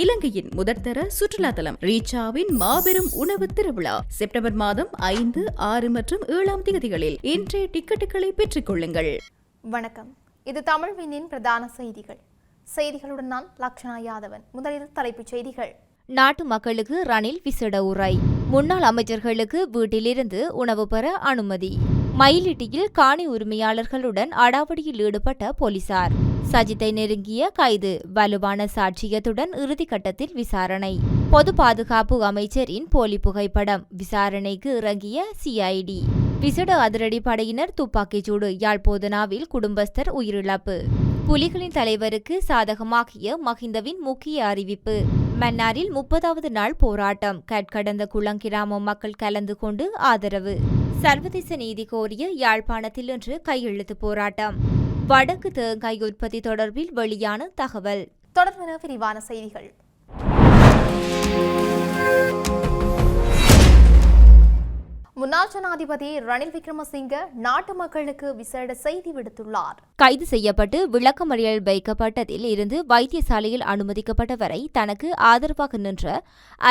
இலங்கையின் முதற்தர சுற்றுலா தலம் ரீச்சாவின் மாபெரும் உணவு திருவிழா. செப்டம்பர் மாதம் ஐந்து ஆறு மற்றும் ஏழாம் தேதிகளில் இன்றைய டிக்கெட்டுகளை பெற்றுக் கொள்ளுங்கள் வணக்கம். இது தமிழ்வினின் பிரதான செய்திகள். செய்திகளுடன் நான் லக்ஷனா யாதவன். முதலில் தலைப்புச் செய்திகள். நாட்டு மக்களுக்கு ரணில் விசேட உரை. முன்னாள் அமைச்சர்களுக்கு வீட்டிலிருந்து உணவு பெற அனுமதி. மயிலிட்டியில் காணி உரிமையாளர்களுடன் அடாவடியில் ஈடுபட்ட போலீசார். சஜித்தை நெருங்கிய கைது வலுவான சாட்சியத்துடன் இறுதிக்கட்டத்தில் விசாரணை. பொது பாதுகாப்பு அமைச்சரின் போலி புகைப்படம் விசாரணைக்கு இறங்கிய சிஐடி விசட அதிரடி படையினர் துப்பாக்கிச்சூடு யாழ்போதனாவில் குடும்பஸ்தர் உயிரிழப்பு. புலிகளின் தலைவருக்கு சாதகமாகிய மஹிந்தவின் முக்கிய அறிவிப்பு. மன்னாரில் முப்பதாவது நாள் போராட்டம் கட்கடந்த குளங்கிராம மக்கள் கலந்து கொண்டு ஆதரவு. சர்வதேச நீதி கோரிய யாழ்ப்பாணத்தில் இன்று கையெழுத்து போராட்டம். வடக்கு தேங்காய் உற்பத்தி தொடர்பில் வெளியான தகவல். தொடர்பான விரிவான செய்திகள். முன்னாள் ஜனாதிபதி ரணில் விக்ரமசிங்க நாட்டு மக்களுக்கு விசேட செய்தி விடுத்துள்ளார். கைது செய்யப்பட்டு விளக்கமறியல் வைக்கப்பட்டதில் இருந்து வைத்தியசாலையில் அனுமதிக்கப்பட்ட வரை தனக்கு ஆதரவாக நின்ற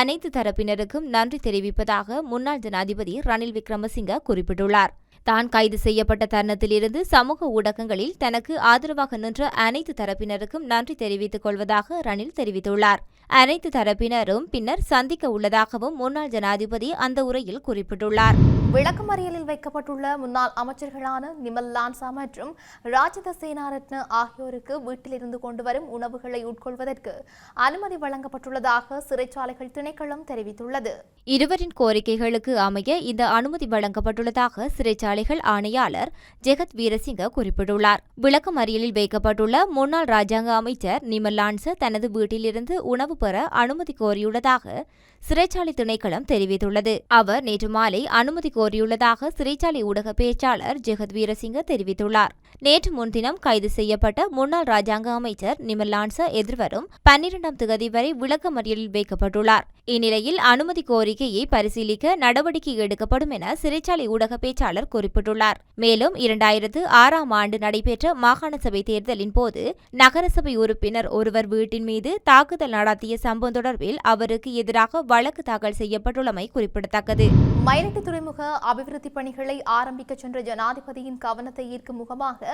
அனைத்து தரப்பினருக்கும் நன்றி தெரிவிப்பதாக முன்னாள் ஜனாதிபதி ரணில் விக்ரமசிங்க குறிப்பிட்டுள்ளார். தான் கைது செய்யப்பட்ட தருணத்திலிருந்து சமூக ஊடகங்களில் தனக்கு ஆதரவாக நின்ற அனைத்து தரப்பினருக்கும் நன்றி தெரிவித்துக் கொள்வதாக ரணில் தெரிவித்துள்ளார். அனைத்து தரப்பினரும் பின்னர் சந்திக்க உள்ளதாகவும் முன்னாள் ஜனாதிபதி அந்த உரையில் குறிப்பிட்டுள்ளார். விளக்கமறியலில் வைக்கப்பட்டுள்ள முன்னாள் அமைச்சர்களான நிமல் லான்சா மற்றும் ராஜித சேனாரத்ன ஆகியோருக்கு வீட்டிலிருந்து கொண்டு வரும் உணவுகளை உட்கொள்வதற்கு அனுமதி வழங்கப்பட்டுள்ளதாக சிறைச்சாலைகள் திணைக்களம் தெரிவித்துள்ளது. இருவரின் கோரிக்கைகளுக்கு அமைய இந்த அனுமதி வழங்கப்பட்டுள்ளதாக சிறைச்சாலைகள் ஆணையாளர் ஜெகத் வீரசிங்க குறிப்பிட்டுள்ளார். விளக்கமறியலில் வைக்கப்பட்டுள்ள முன்னாள் ராஜாங்க அமைச்சர் நிமல் லான்ச தனது வீட்டிலிருந்து உணவு பெற அனுமதி கோரியுள்ளதாக சிறைச்சாலை திணைக்களம் தெரிவித்துள்ளது. அவர் நேற்று மாலை அனுமதி கோரியுள்ளதாக சிறைச்சாலை ஊடக பேச்சாளர் ஜெகத் வீரசிங்க தெரிவித்துள்ளார். நேற்று முன்தினம் கைது செய்யப்பட்ட முன்னாள் ராஜாங்க அமைச்சர் நிமர்லான்ச எதிர்வரும் பன்னிரண்டாம் திகதி வரை விளக்கமறியலில் வைக்கப்பட்டுள்ளார். இந்நிலையில் அனுமதி கோரிக்கையை பரிசீலிக்க நடவடிக்கை எடுக்கப்படும் என சிறைச்சாலை ஊடக பேச்சாளர் குறிப்பிட்டுள்ளார். மேலும் இரண்டாயிரத்து ஆறாம் ஆண்டு நடைபெற்ற மாகாண சபை தேர்தலின் போது நகரசபை உறுப்பினர் ஒருவர் வீட்டின் மீது தாக்குதல் நடத்திய சம்பவம் தொடர்பில் அவருக்கு எதிராக வழக்கு தாக்கல் செய்யப்பட்டுள்ளமை குறிப்பிடத்தக்கது. மயிலட்டு துறைமுக அபிவிருத்தி பணிகளை ஆரம்பிக்க சென்ற ஜனாதிபதியின் கவனத்தை ஈர்க்கும் முகமாக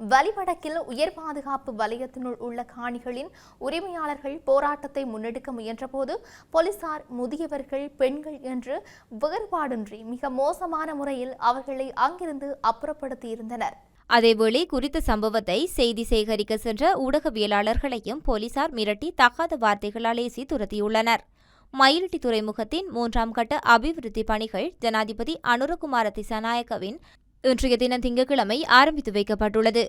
வலிவடக்கில் உயர் பாதுகாப்பு வலயத்தினுள் உள்ள காணிகளின் உரிமையாளர்கள் போராட்டத்தை முன்னெடுக்க முயன்றபோது போலீசார் முதியவர்கள் பெண்கள் என்று வேறுபாடின்றி மிக மோசமான முறையில் அவர்களை அங்கிருந்து அப்புறப்படுத்தியிருந்தனர். அதேவேளை குறித்த சம்பவத்தை செய்தி சேகரிக்க சென்ற ஊடகவியலாளர்களையும் போலீசார் மிரட்டி தகாத வார்த்தைகளால் ஏசி துரத்தியுள்ளனர். மயிலிட்டி துறைமுகத்தின் மூன்றாம் கட்ட அபிவிருத்தி பணிகள் ஜனாதிபதி அனுரகுமார திசாநாயக்கவின் இன்றைய தினம் திங்கட்கிழமை ஆரம்பித்து வைக்கப்பட்டுள்ளது.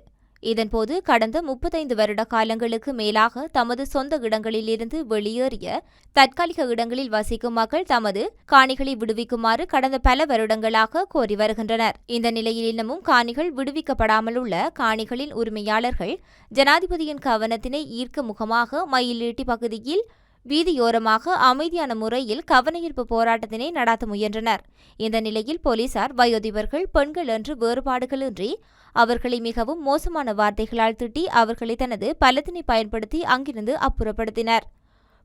இதன்போது கடந்த முப்பத்தைந்து வருட காலங்களுக்கு மேலாக தமது சொந்த இடங்களிலிருந்து வெளியேறிய தற்காலிக இடங்களில் வசிக்கும் மக்கள் தமது காணிகளை விடுவிக்குமாறு கடந்த பல வருடங்களாக கோரி வருகின்றனர். இந்த நிலையில் இன்னமும் காணிகள் விடுவிக்கப்படாமல் உள்ள காணிகளின் உரிமையாளர்கள் ஜனாதிபதியின் கவனத்தினை ஈர்க்க முகமாக மயிலீட்டி பகுதியில் வீதியோரமாக அமைதியான முறையில் கவனஈர்ப்பு போராட்டத்தினை நடாத்த முயன்றனர். இந்த நிலையில் போலீசார் வயோதிபர்கள் பெண்கள் என்று வேறுபாடுகளின்றி அவர்களை மிகவும் மோசமான வார்த்தைகளால் திட்டி அவர்களை தனது பலத்தினை பயன்படுத்தி அங்கிருந்து அப்புறப்படுத்தினர்.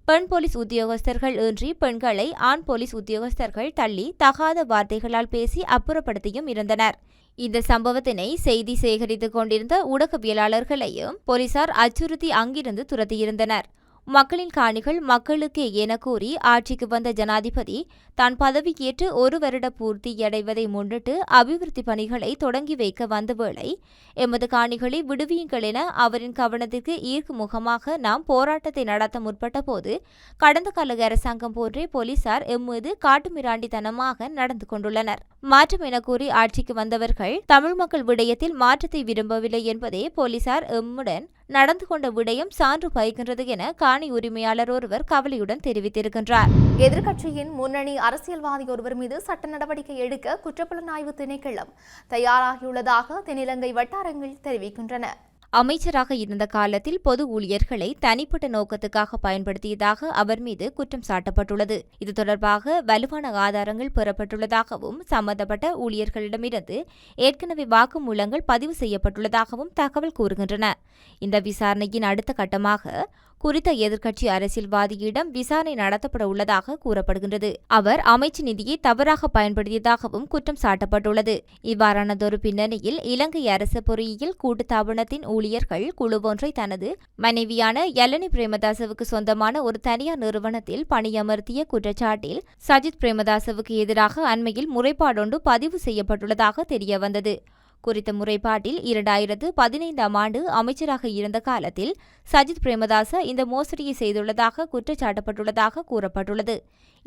பெண் போலீஸ் உத்தியோகஸ்தர்கள் இன்றி பெண்களை ஆண் போலீஸ் உத்தியோகஸ்தர்கள் தள்ளி தகாத வார்த்தைகளால் பேசி அப்புறப்படுத்தியும் இருந்தனர். இந்த சம்பவத்தினை செய்தி சேகரித்துக் கொண்டிருந்த ஊடகவியலாளர்களையும் போலீசார் அச்சுறுத்தி அங்கிருந்து துரத்தியிருந்தனர். மக்களின் காணிகள் மக்களுக்கே என கூறி ஆட்சிக்கு வந்த ஜனாதிபதி தான் பதவியேற்று ஒரு வருட பூர்த்தியடைவதை முன்னிட்டு அபிவிருத்தி பணிகளை தொடங்கி வைக்க வந்த வேளை எமது காணிகளை விடுவியுங்கள் என அவரின் கவனத்திற்கு ஈர்க்கும் முகமாக நாம் போராட்டத்தை நடத்த முற்பட்ட போது கடந்த கால அரசாங்கம் போன்றே போலீசார் எம்மீது காட்டுமிராண்டித்தனமாக நடந்து கொண்டுள்ளனர். மாற்றம் என கூறி ஆட்சிக்கு வந்தவர்கள் தமிழ் மக்கள் விடயத்தில் மாற்றத்தை விரும்பவில்லை என்பதே போலீசார் எம்முடன் நடந்து கொண்ட விடயம் சான்று பயிக்கின்றது என காணி உரிமையாளர் ஒருவர் கவலையுடன் தெரிவித்திருக்கின்றார். எதிர்க்கட்சியின் முன்னணி அரசியல்வாதி ஒருவர் மீது சட்ட நடவடிக்கை எடுக்க குற்றப்புலனாய்வு திணைக்களம் தயாராகியுள்ளதாக தென்னிலங்கை வட்டாரங்கள் தெரிவிக்கின்றன. அமைச்சராக இருந்த காலத்தில் பொது ஊழியர்களை தனிப்பட்ட நோக்கத்துக்காக பயன்படுத்தியதாக அவர் மீது குற்றம் சாட்டப்பட்டுள்ளது. இது தொடர்பாக வலுவான ஆதாரங்கள் பெறப்பட்டுள்ளதாகவும் சம்பந்தப்பட்ட ஊழியர்களிடமிருந்து ஏற்கனவே வாக்குமூலங்கள் பதிவு செய்யப்பட்டுள்ளதாகவும் தகவல் கூறுகின்றன. இந்த விசாரணையின் அடுத்த கட்டமாக குறித்த எதிர்க்கட்சி அரசியல்வாதியிடம் விசாரணை நடத்தப்பட உள்ளதாக கூறப்படுகின்றது. அவர் அமைச்சு நிதியை தவறாக பயன்படுத்தியதாகவும் குற்றம் சாட்டப்பட்டுள்ளது. இவ்வாறானதொரு பின்னணியில் இலங்கை அரசு பொறியியல் கூட்டுத்தாபனத்தின் ஊழியர்கள் குழு ஒன்றை தனது மனைவியான யலனி பிரேமதாசவுக்கு சொந்தமான ஒரு தனியார் நிறுவனத்தில் பணியமர்த்திய குற்றச்சாட்டில் சஜித் பிரேமதாசவுக்கு எதிராக அண்மையில் முறைப்பாடொன்று பதிவு செய்யப்பட்டுள்ளதாக தெரியவந்தது. குறித்த முறைப்பாட்டில் இரண்டாயிரத்து பதினைந்தாம் ஆண்டு அமைச்சராக இருந்த காலத்தில் சஜித் பிரேமதாச இந்த மோசடியை செய்துள்ளதாக குற்றச்சாட்டப்பட்டுள்ளதாக கூறப்பட்டுள்ளது.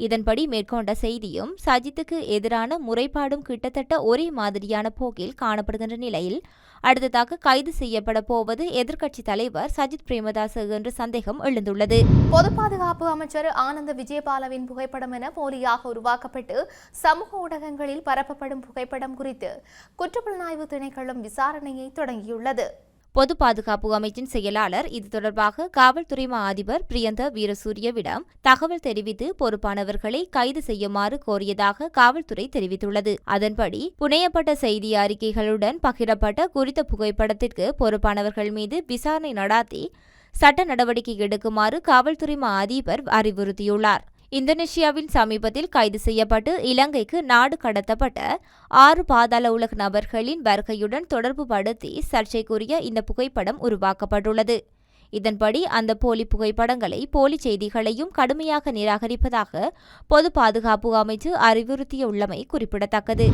இதன்படி மேற்கொண்ட செய்தியும் சஜித்துக்கு எதிரான முறைப்பாடும் கிட்டத்தட்ட ஒரே மாதிரியான போக்கில் காணப்படுகின்ற நிலையில் அடுத்ததாக கைது செய்யப்பட போவது எதிர்க்கட்சித் தலைவர் சஜித் பிரேமதாச என்ற சந்தேகம் எழுந்துள்ளது. பொது பாதுகாப்பு அமைச்சர் ஆனந்த விஜயபாலவின் புகைப்படம் என போலியாக உருவாக்கப்பட்டு சமூக ஊடகங்களில் பரப்பப்படும் புகைப்படம் குறித்து குற்றப்புலனாய்வு திணைக்களம் விசாரணையை தொடங்கியுள்ளது. பொது பாதுகாப்பு அமைச்சின் செயலாளர். இது தொடர்பாக காவல்துறை மா அதிபர் பிரியந்த வீரசூரியவிடம் தகவல் தெரிவித்து பொறுப்பானவர்களை கைது செய்யுமாறு கோரியதாக காவல்துறை தெரிவித்துள்ளது. அதன்படி புனையப்பட்ட செய்தி அறிக்கைகளுடன் பகிரப்பட்ட குறித்த புகைப்படத்திற்கு பொறுப்பானவர்கள் மீது விசாரணை நடாத்தி சட்ட நடவடிக்கை எடுக்குமாறு காவல்துறை மா அதிபர் அறிவுறுத்தியுள்ளார். இந்தோனேஷியாவின் சமீபத்தில் கைது செய்யப்பட்டு இலங்கைக்கு நாடு கடத்தப்பட்ட ஆறு பாதாள உலக நபர்களின் வருகையுடன் தொடர்பு படுத்தி சர்ச்சைக்குரிய இந்த புகைப்படம் உருவாக்கப்பட்டுள்ளது. இதன்படி அந்த போலி புகைப்படங்களை போலி செய்திகளையும் கடுமையாக நிராகரிப்பதாக பொது பாதுகாப்பு அமைச்சு அறிவுறுத்தியுள்ளமை குறிப்பிடத்தக்கது.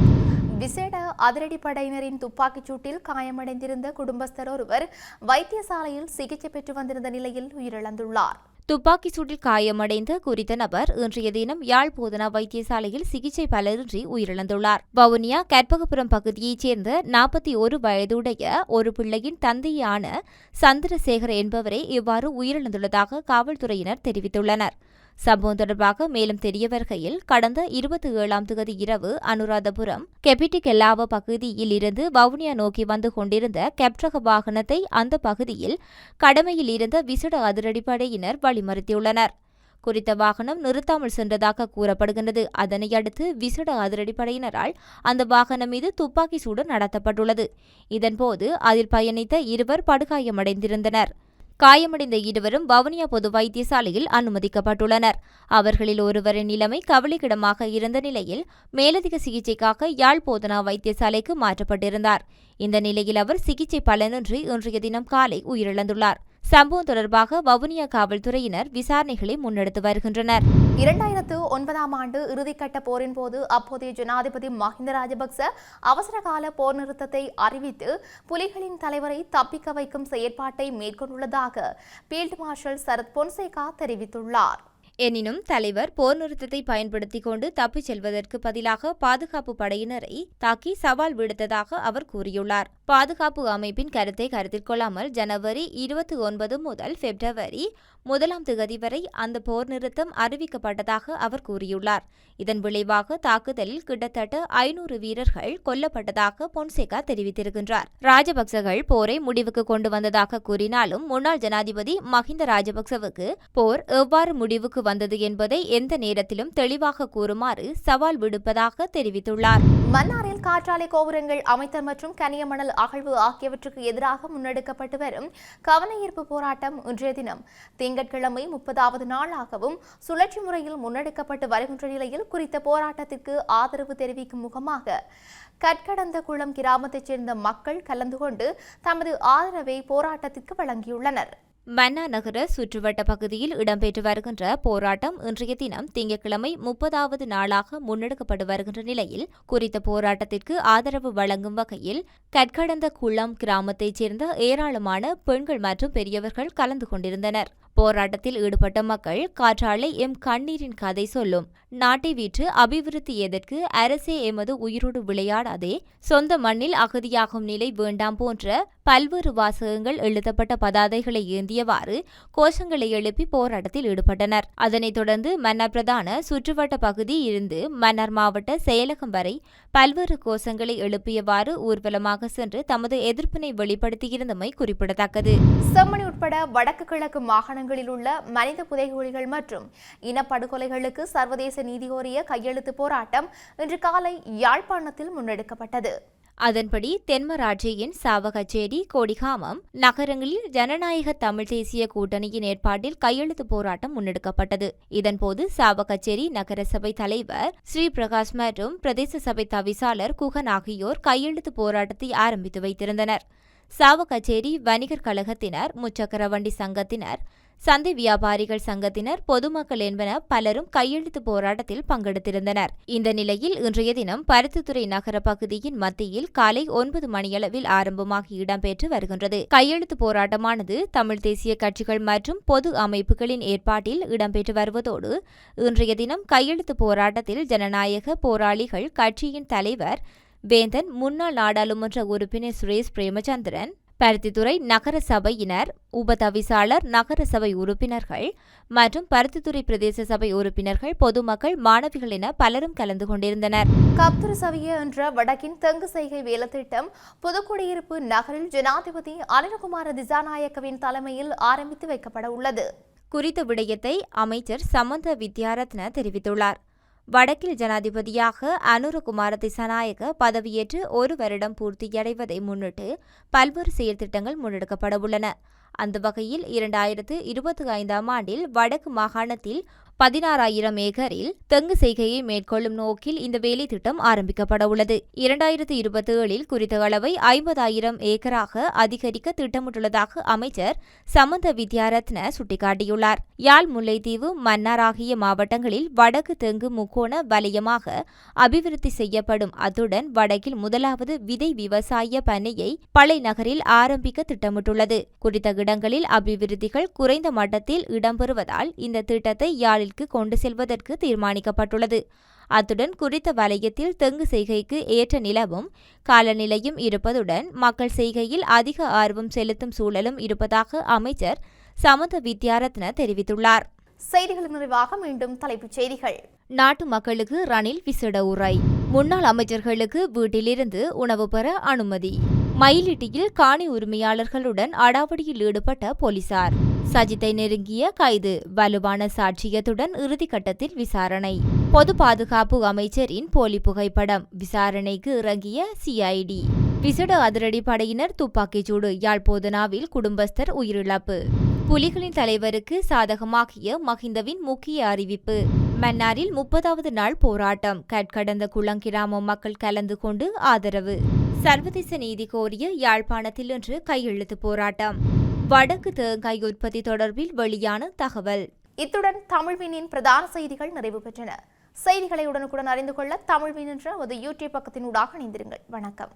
விசேட அதிரடிப்படையினரின் துப்பாக்கிச் சூட்டில் காயமடைந்திருந்த குடும்பஸ்தர் ஒருவர் வைத்தியசாலையில் சிகிச்சை பெற்று வந்திருந்த நிலையில் உயிரிழந்துள்ளார். துப்பாக்கி சூட்டில் காயமடைந்த குறித்த நபர் இன்றைய தினம் யாழ் போதனா வைத்தியசாலையில் சிகிச்சை பலரின்றி உயிரிழந்துள்ளார். வவுனியா கற்பகபுரம் பகுதியைச் சேர்ந்த நாற்பத்தி ஒரு வயதுடைய ஒரு பிள்ளையின் தந்தையான சந்திரசேகர் என்பவரே இவ்வாறு உயிரிழந்துள்ளதாக காவல்துறையினர் தெரிவித்துள்ளனர். சம்பவம் தொடர்பாக மேலும் தெரிய வருகையில் கடந்த இருபத்தி ஏழாம் தேதி இரவு அனுராதபுரம் கெபிட்டி கெல்லாவ பகுதியில் இருந்து வவுனியா நோக்கி வந்து கொண்டிருந்த கெப்டக வாகனத்தை அந்த பகுதியில் கடமையில் இருந்த விசிட அதிரடிப்படையினர் வழிமறித்துள்ளனர். குறித்த வாகனம் நிறுத்தாமல் சென்றதாக கூறப்படுகின்றது. அதனை அடுத்து அதிரடிப்படையினரால் அந்த வாகனம் மீது துப்பாக்கி சூடு நடத்தப்பட்டுள்ளது. இதன்போது அதில் பயணித்த இருவர் படுகாயமடைந்திருந்தனர். காயமடைந்த இருவரும் வவுனியா பொது வைத்தியசாலையில் அனுமதிக்கப்பட்டுள்ளனர். அவர்களில் ஒருவரின் நிலைமை கவலைக்கிடமாக இருந்த நிலையில் மேலதிக சிகிச்சைக்காக யாழ் போதனா வைத்தியசாலைக்கு மாற்றப்பட்டிருந்தார். இந்த நிலையில் அவர் சிகிச்சை பலனின்றி இன்றைய தினம் காலை உயிரிழந்துள்ளார். சம்பவம் தொடர்பாக வவுனியா காவல்துறையினர் விசாரணைகளை முன்னெடுத்து வருகின்றனர். இரண்டாயிரத்து ஒன்பதாம் ஆண்டு இறுதிக்கட்ட போரின் போது அப்போதைய ஜனாதிபதி மஹிந்த ராஜபக்ச அவசரகால போர் நிறுத்தத்தை அறிவித்து புலிகளின் தலைவரை தப்பிக்க வைக்கும் செயற்பாட்டை மேற்கொண்டுள்ளதாக பீல்ட் மார்ஷல் சரத் பொன்சேகா தெரிவித்துள்ளார். எனினும் தலைவர் போர் நிறுத்தத்தை பயன்படுத்திக் கொண்டு தப்பிச் செல்வதற்கு பதிலாக பாதுகாப்பு படையினரை தாக்கி சவால் விடுத்ததாக அவர் கூறியுள்ளார். பாதுகாப்பு அமைப்பின் கருத்தை கருத்தில் கொள்ளாமல் ஜனவரி இருபத்தி ஒன்பது முதல் பிப்ரவரி முதலாம் திகதி வரை அந்த போர் நிறுத்தம் அறிவிக்கப்பட்டதாக அவர் கூறியுள்ளார். இதன் விளைவாக தாக்குதலில் கிட்டத்தட்ட ஐநூறு வீரர்கள் கொல்லப்பட்டதாக பொன்சேகா தெரிவித்திருக்கின்றார். ராஜபக்சகள் போரை முடிவுக்கு கொண்டு வந்ததாக கூறினாலும் முன்னாள் ஜனாதிபதி மஹிந்த ராஜபக்சவுக்கு போர் எவ்வாறு முடிவுக்கு வந்தது என்பதை எந்த நேரத்திலும் தெளிவாக கூறுமாறு சவால் விடுப்பதாக தெரிவித்துள்ளார். மன்னாரில் காற்றாலை கோபுரங்கள் அமைத்தல் மற்றும் கனியமணல் அகழ்வு ஆகியவற்றுக்கு எதிராக முன்னெடுக்கப்பட்டு வரும் கவனஈர்ப்பு போராட்டம் இன்றைய தினம். திங்கட்கிழமை முப்பதாவது நாளாகவும் சுழற்சி முறையில் முன்னெடுக்கப்பட்டு வருகின்ற நிலையில் குறித்த போராட்டத்திற்கு ஆதரவு தெரிவிக்கும் முகமாக கட்கடந்த குளம் கிராமத்தைச் சேர்ந்த மக்கள் கலந்து கொண்டு தமது ஆதரவை போராட்டத்திற்கு வழங்கியுள்ளனர். மன்னா நகர சுற்றுவட்ட பகுதியில் இடம்பெற்று வருகின்ற போராட்டம் இன்றைய தினம் திங்கட்கிழமை முப்பதாவது நாளாக முன்னெடுக்கப்பட்டு வருகின்ற நிலையில் குறித்த போராட்டத்திற்கு ஆதரவு வழங்கும் வகையில் கட்கடந்த குளம் கிராமத்தைச் சேர்ந்த ஏராளமான பெண்கள் மற்றும் பெரியவர்கள் கலந்து கொண்டிருந்தனர். போராட்டத்தில் ஈடுபட்ட மக்கள் காற்றாலை எம் கண்ணீரின் கதை சொல்லும். நாட்டை வீற்று அபிவிருத்தி எதற்கு அரசே எமது உயிரோடு விளையாடாதே. சொந்த மண்ணில் அகதியாகும் நிலை வேண்டாம் போன்ற பல்வேறு வாசகங்கள் எழுதப்பட்ட பதாதைகளை ஏந்தியவாறு கோஷங்களை எழுப்பி போராட்டத்தில் ஈடுபட்டனர். அதனைத் தொடர்ந்து மன்னர் பிரதான சுற்றுவட்ட பகுதி இருந்து மன்னர் மாவட்ட செயலகம் வரை பல்வேறு கோஷங்களை எழுப்பியவாறு ஊர்வலமாக சென்று தமது எதிர்ப்பினை வெளிப்படுத்தியிருந்தமை குறிப்பிடத்தக்கது. செம்மணி உட்பட வடக்கு கிழக்கு மாகாணங்களில் உள்ள மனித புதைகுழிகள் மற்றும் இனப்படுகொலைகளுக்கு சர்வதேச நீதி கோரிய கையெழுத்து போராட்டம் இன்று காலை யாழ்ப்பாணத்தில் முன்னெடுக்கப்பட்டது. அதன்படி தென்மராட்சியின் சாவகச்சேரி கோடிகாமம் நகரங்களில் ஜனநாயக தமிழ் தேசிய கூட்டணியின் ஏற்பாட்டில் கையெழுத்து போராட்டம் முன்னெடுக்கப்பட்டது. இதன்போது சாவகச்சேரி நகரசபை தலைவர் ஸ்ரீ பிரகாஷ் மற்றும் பிரதேச சபை தவிசாளர் குகன் ஆகியோர் கையெழுத்து போராட்டத்தை ஆரம்பித்து வைத்திருந்தனர். சாவகச்சேரி வணிகர் கழகத்தினர் முச்சக்கர வண்டி சங்கத்தினர் சந்தை வியாபாரிகள் சங்கத்தினர் பொதுமக்கள் என்பன பலரும் கையெழுத்து போராட்டத்தில் பங்கெடுத்திருந்தனர். இந்த நிலையில் இன்றைய தினம் பருத்தித்துறை நகர பகுதியின் மத்தியில் காலை ஒன்பது மணியளவில் ஆரம்பமாகி இடம்பெற்று வருகின்றது. கையெழுத்து போராட்டமானது தமிழ் தேசிய கட்சிகள் மற்றும் பொது அமைப்புகளின் ஏற்பாட்டில் இடம்பெற்று வருவதோடு இன்றைய தினம் கையெழுத்து போராட்டத்தில் ஜனநாயக போராளிகள் கட்சியின் தலைவர் வேந்தன் முன்னாள் நாடாளுமன்ற உறுப்பினர் சுரேஷ் பிரேமச்சந்திரன் பருத்தித்துறை நகர சபையினர் உபதவிசாளர் நகர சபை உறுப்பினர்கள் மற்றும் பருத்தித்துறை பிரதேச சபை உறுப்பினர்கள் பொதுமக்கள் மாணவிகள் என பலரும் கலந்து கொண்டிருந்தனர். கப்துர் சவிய என்ற வடக்கின் தெங்கு செய்கை வேலைத்திட்டம் புதுக்குடியிருப்பு நகரில் ஜனாதிபதி அனிலகுமார திசாநாயக்கவின் தலைமையில் ஆரம்பித்து வைக்கப்பட உள்ளது குறித்த விடயத்தை அமைச்சர் சமந்த வித்யாரத்ன தெரிவித்துள்ளார். வடக்கில் ஜனாதிபதியாக அனுரகுமார திசாநாயக பதவியேற்று ஒரு வருடம் பூர்த்தியடைவதை முன்னிட்டு பல்வேறு செயற்திட்டங்கள் முன்னெடுக்கப்படவுள்ளன அந்த வகையில் இரண்டாயிரத்து இருபத்தி ஐந்தாம் ஆண்டில் வடக்கு மாகாணத்தில் பதினாறாயிரம் ஏக்கரில் தெங்கு செய்கையை மேற்கொள்ளும் நோக்கில் இந்த வேலை திட்டம் ஆரம்பிக்கப்பட உள்ளது இரண்டாயிரத்து இருபத்தி ஏழில் குறித்த அளவை ஐம்பதாயிரம் ஏக்கராக அதிகரிக்க திட்டமிட்டுள்ளதாக அமைச்சர் சமந்த வித்யாரத்ன சுட்டிக்காட்டியுள்ளார். யாழ் முல்லைத்தீவு மன்னார் ஆகிய மாவட்டங்களில் வடக்கு தெங்கு முக்கோண வலயமாக அபிவிருத்தி செய்யப்படும். அத்துடன் வடக்கில் முதலாவது விதை விவசாய பணியை பளை நகரில் ஆரம்பிக்க திட்டமிட்டுள்ளது. குறித்த இடங்களில் அபிவிருத்திகள் குறைந்த மட்டத்தில் இடம்பெறுவதால் இந்த திட்டத்தை யாழிற்கு கொண்டு செல்வதற்கு தீர்மானிக்கப்பட்டுள்ளது. அத்துடன் குறித்த வலயத்தில் தெங்கு செய்கைக்கு ஏற்ற நிலவும் காலநிலையும் இருப்பதுடன் மக்கள் செய்கையில் அதிக ஆர்வம் செலுத்தும் சூழலும் இருப்பதாக அமைச்சர் சமந்த வித்யாரத்ன தெரிவித்துள்ளார். செய்திகள் நிறைவாக மீண்டும் தலைப்புச் செய்திகள். நாட்டு மக்களுக்கு ரணில் விசேட உரை. முன்னாள் அமைச்சர்களுக்கு வீட்டிலிருந்து உணவு பெற அனுமதி. மயிலிட்டியில் காணி உரிமையாளர்களுடன் அடாவடியில் ஈடுபட்ட போலீசார். சஜித்தை நெருங்கிய கைது வலுவான சாட்சியத்துடன் இறுதிக்கட்டத்தில் விசாரணை. பொது பாதுகாப்பு அமைச்சரின் போலி புகைப்படம் விசாரணைக்கு இறங்கிய சிஐடி விசட அதிரடி படையினர் துப்பாக்கிச்சூடு யாழ்போதனாவில் குடும்பஸ்தர் உயிரிழப்பு. புலிகளின் தலைவருக்கு சாதகமாகிய மஹிந்தவின் முக்கிய அறிவிப்பு. மன்னாரில் முப்பதாவது நாள் போராட்டம். கட்கடந்த குளங்கிராம மக்கள் கலந்து கொண்டு ஆதரவு. சர்வதேச நீதி கோரிய யாழ்ப்பாணத்தில் இன்று கையெழுத்து போராட்டம். வடக்கு தேங்காய் உற்பத்தி தொடர்பில் வெளியான தகவல். இத்துடன் தமிழ்வினின் பிரதான செய்திகள் நிறைவு பெற்றன. செய்திகளை உடனுக்குடன் அறிந்து கொள்ள தமிழ்வின் என்ற ஒரு யூடியூப் பக்கத்தினூடாக இணைந்திருங்கள். வணக்கம்.